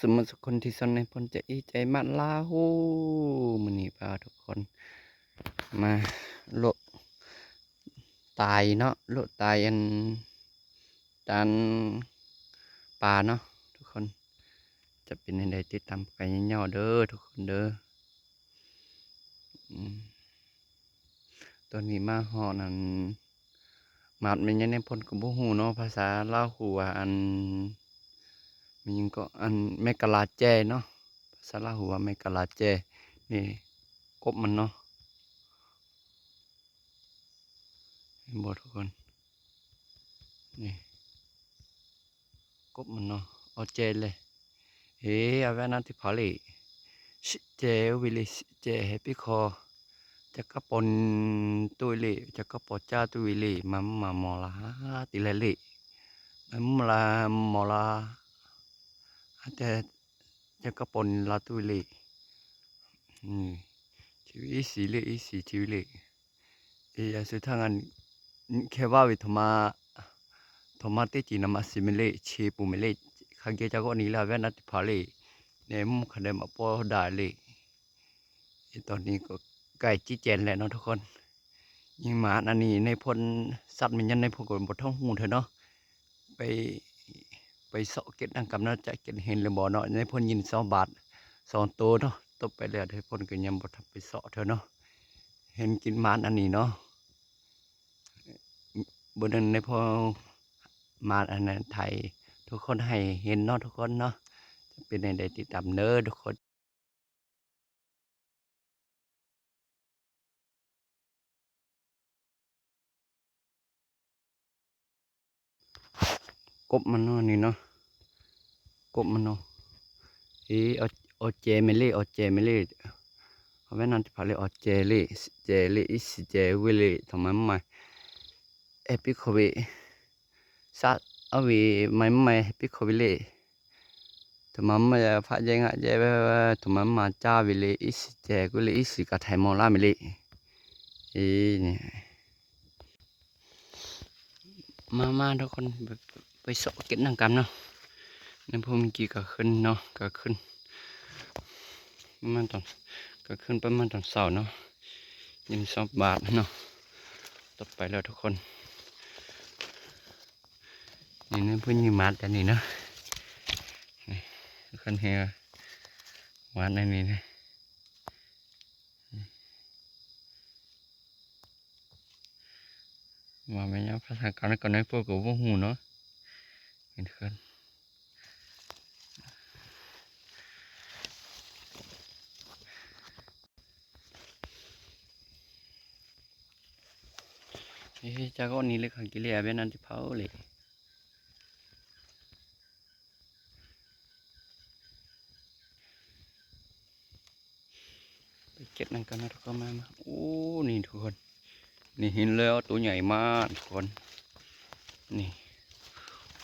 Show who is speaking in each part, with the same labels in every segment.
Speaker 1: สมมุติสุคนที่สนในพนจะอีใจมันลาหูมื้อนี้พาทุกคน มาโลตายเนาะโลตายอันจานปลาเนาะทุกคน จะเป็นยังไงติดตามไปเงี้ยวๆเด้อทุกคนเด้อตัวนี้มาห่อนั้นมาดมันยังในพนกับบุหูเนาะภาษาลาหูว่าอัน มันยังก็อันแมกะลาแจเนาะภาษาลาหูว่าแมกะลาแจนี่กบมันเนาะเห็นบ่ทุกคนนี่กบมันเนาะเอาแจเลยเฮ้ยอานาที่พาลีชิเจวิลิชิเจเฮปิคอจะกระปนตุยลีจะกระปอจ้าตุยลีมัมมามอลาติเลลีมัมลามอลา แต่จะกระปนลาตุลิชีวิตสีเลอีสีชีวิตเลอีอาสุทางอันแค่ว่าวิธมาธมาติจีนามาสิเมเลเชปุเมเลข้าเกจาก็นี้ละเวนัติพาเลเนี่ยมุขเดมาปอดาเลตอนนี้ก็ไก่จีเจนแหละเนาะทุกคน ยิ่งหมาอันนี้ในพลสัตว์มันยันในพวกบทท่องหูเถอะเนาะไป ไปเสาะเก็ดดังกับน่าจะเก็ดเห็นเลยบ่เนาะในพลยินสองบาทสองตัวเนาะตบไปแล้วในพลก็ยังบ่ทับไปเสาะเถอเนาะเห็นกินมาอันนี้เนาะบนนั้นในพ่อมาอันนั้นไทย ทุกคนให้เห็นเนาะทุกคนเนาะจะเป็นในใดติดตามเน้อทุกคนกบมันเนาะนี่เนาะ กบมันเนาะเออโอเจเมลี่โอเจเมลี่เขาไม่นอนจะพาเลยโอเจลี่เจลี่อิสเจวิลี่ทำไมไม่เอพิโควิสัตเอวีไม่ไม่เอพิโควิลี่ทำไมไม่พาเจงะเจไปทำไมมาจ้าวิลี่อิสเจกุลี่อิสกัดไทยมอลามิลี่อีเนี่ยมามาทุกคนไปสอบเก็บนังกรรมเนาะ ในพวกมันกี่ก็ขึ้นเนาะก็ขึ้นประมาณตอนก็ขึ้นประมาณตอนเสาร์เนาะยินสอบบาทเนาะต่อไปแล้วทุกคนนี่นี่เพื่อนยีมัดกันนี่เนาะนี่คนเฮียวัดในนี่นะว่าไม่ยังภาษากาในก่อนในพวกกับพวกหูเนาะเห็นคน เฮ้ยจากก้อนนี้เลยขังกิเลสเป็นอันที่เผาเลยไปเก็บนั่นกันนะทุกคนมามาโอ้นี่ทุกคนนี่เห็นแล้วตัวใหญ่มากทุกคน นี่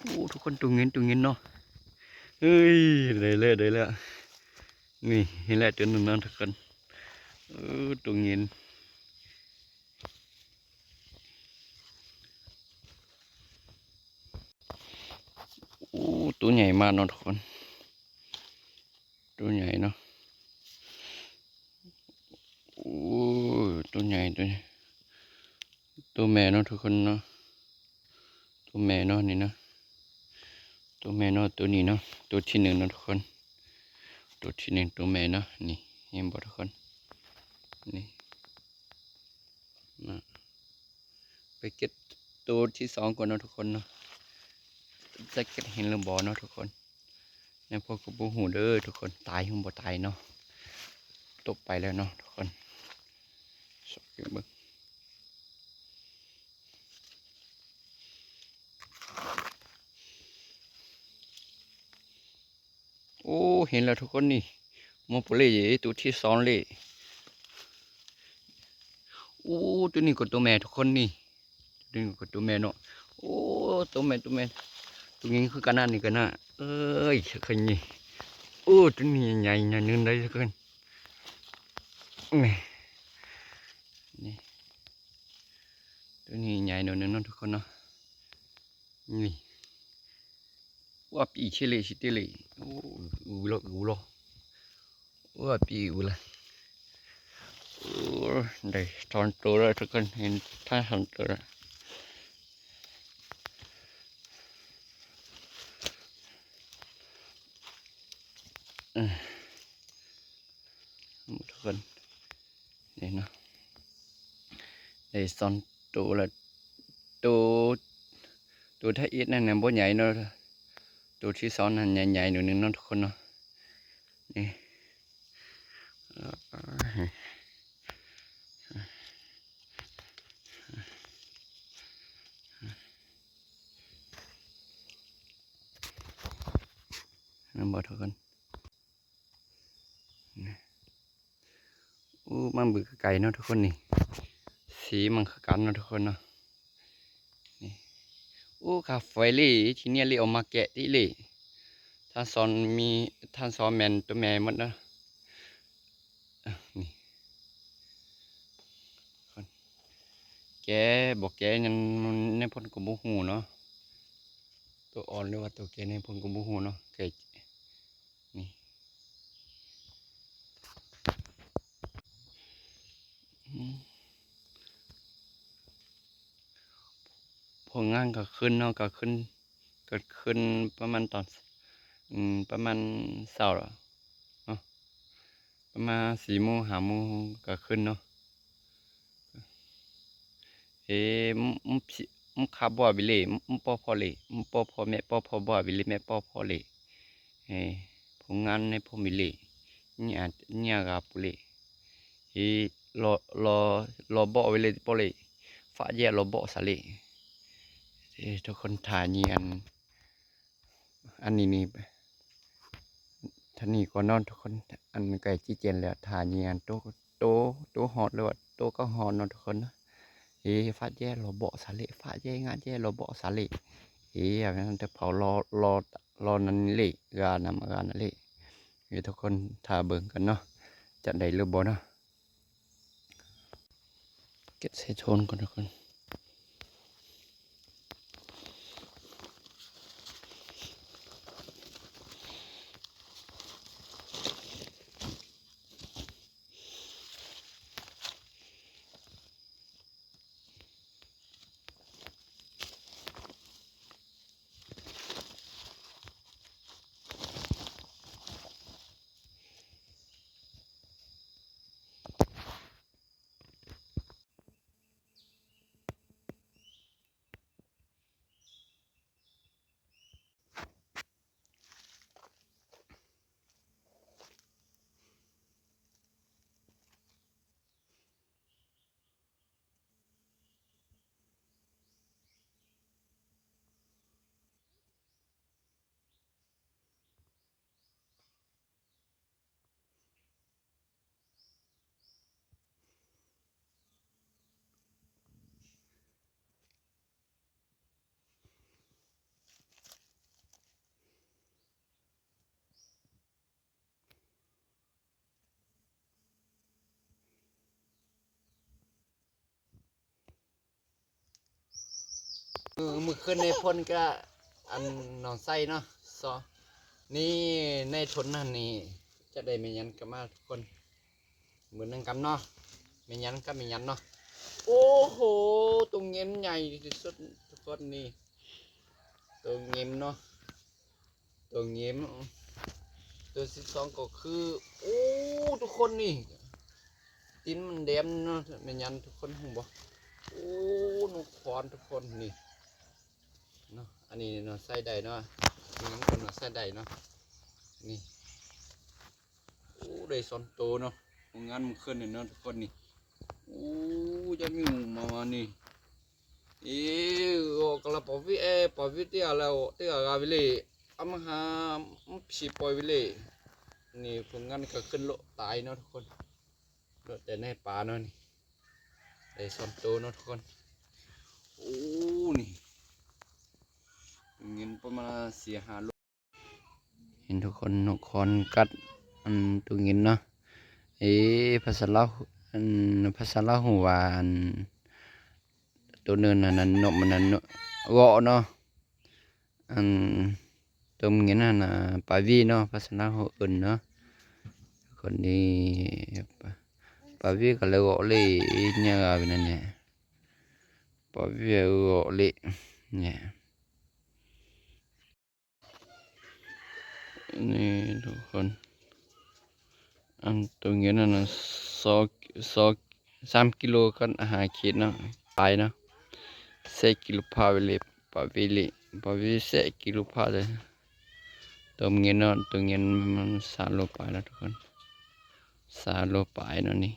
Speaker 1: โอ้ ทุกคนตัวเงินตัวเงินเนาะ เฮ้ยได้เลยได้เลยนี่เห็ ตัวใหญ่มากเนาะทุกคน ตัวใหญ่เนาะโอ้ยตัวใหญ่ตัวตัวแม่เนาะทุกคนเนาะตัวแม่เนาะนี่เนาะตัวแม่เนาะตัวนี้เนาะตัวที่หนึ่งเนาะทุกคน ตัวที่หนึ่งตัวแม่เนาะนี่เห็นบ่ทุกคนนี่นะไปเก็บตัวที่สองก่อนเนาะทุกคนเนาะ จะเก็บเห็นหรือบ่เนาะทุกคนในพวกกบูหูเด้อทุกคนตายหังบ่ตายเนาะตกไปแล้วเนาะทุกคนสองเบิ้งโอ้เห็นแล้วทุกคนนี่มอปเล่ตัวที่สองเลยโอ้ตัวนี้ก็ตัวแม่ทุกคนนี่ตัวนี้ก็ตัวแม่เนาะโอ้ตัวแม่ตัวแม่ ตัวนี้คือกันนั่นนี่กันนะเอ้ยสักคนนี่โอ้ตัวนี้ใหญ่ใหญ่นึงได้สักคนนี่นี่ตัวนี้ใหญ่หน่อยนึงเนาะทุกคนเนาะนี่ว่าปีเชลชิติเลยโอ้อูโลอูโลว่าปีอูละโอ้ได้ตอนโตแล้วทุกคนเห็นท่าทอนโตแล้วเออทุกคนนี่เนาะได้ตอนโตแล้ว โตตัวถ้าอีทนั่นน่ะบ่ใหญ่เนาะตัวที่สองนั่นใหญ่ๆหน่อยนึงเนาะทุกคนเนาะนี่เอ่อนั่นบ่ทุกคนนี่อู้ มันบึกไก่เนาะทุกคนนี่ สีมันคือกันเนาะทุกคนเนาะนี่อู้คาเฟ่เลยที่เนี่ยเลยออกมาแกะที่เลยท่านสอนมีท่านสอนแมนตัวแม่หมดนะอะนี่คนแกบอกแกยังในพ้นกุบุหูเนาะตัวอ่อนหรือว่าตัวแกในพ้นกุบุหูเนาะแกะนี่อืม ผลงานก็ขึ้นเนาะก็ขึ้น เกิดขึ้นประมาณตอนอืมประมาณเสาร์เนาะประมาณสี่โมงห้าโมงก็ขึ้นเนาะเอ๊ะมมสิมขับบ่ไปเลยมมปอพอเลยมปอพอแม่ปอพอบ่ไปเลยแม่ปอพอเลยเอ้ผลงานในพอมีเลยเนี่ยเนี่ยกับปุเลยเอ๊ะรอรอรอบ่ไปเลยปอเลยฟ้าแย่รอบ่ซะเลยเอ้ทุกคนถ่ายนี่อันอันนี้นี่ท่านนี่ก็นอนทุกคนอันไก่จีเจนแล้วถ่ายนี่อันโตโตโตหอดเลยว่าโตก็หอดนอนทุกคนนะเอ้ฟาดแย่เราเบาะสาเละฟาดแย่งานแย่เราเบาะสาเละเอ้อย่างนั้นจะเผารอรอรอนันเละกานำกานนั่นเละทุกคนถ่ายเบิ่งกันเนาะจะได้หรือบ่เนาะ ก็บเศษโทนก่อนทุกคน มือขึ้นในพ่นก็อันนอนไส้เนาะซอนี่ในทนนั่นนี่จะได้ไม่ยันกันมาทุกคน เหมือนนังกำเนาะไม่ยันก็ไม่ยันเนาะโอ้โหตรงเงี้ยใหญ่ที่สุดทุกคนนี่ตัวเงี้ยเนาะตัวเงี้ยตัวที่สองก็คือโอ้ทุกคนนี่ตีนมันแดมเนาะไม่ยันทุกคนห็นบ่โอ้นกคอนทุกคนนี่ อันนี้เนาะใส่ได้เนาะนี่มันเป็นเนาะใส่ได้เนาะนี่โอ้ได้สอนโตเนาะงานมันขึ้นเนาะทุกคนนี่โอ้จะมีหมูมามานี่เอ๊ะโอ้กระป๋อวิเอป๋อวิเตียแล้วเตียกาวิเลยอามาหาสีปล่อยวิเลยนี่ผลงานก็ขึ้นโลตายเนาะทุกคนโลแต่ในป่าเนาะนี่ได้สอนโตเนาะทุกคนโอ้นี่ เงินประมาณสี่ห้าโลเห็นทุกคนนกคอนกัดอันตัวเงินเนาะเอ้ภาษาลาวอันภาษาลาวหัวอันตัวเนินอันนั้นนกมันนั้นเนาะเนาะอันตัวมึงนั่นน่ะปาวีเนาะภาษาลาวเขาเอิ้นเนาะคนนี้ปาวีก็เลยออกเลยเนี่ยก็เป็นนั่นเนี่ยปาวีก็ออกเลยเนี่ย นี่ทุกคนอันตรงนี้นั่นนะสองสองสามกิโลกันอาหารคิดเนาะไปเนาะเซกิโลพาเวลปาเวลิปาเวลเซกิโลพาเลยตรงนี้เนาะตรงนี้มันสาโลไปแล้วทุกคนสาโลไปเนาะนี่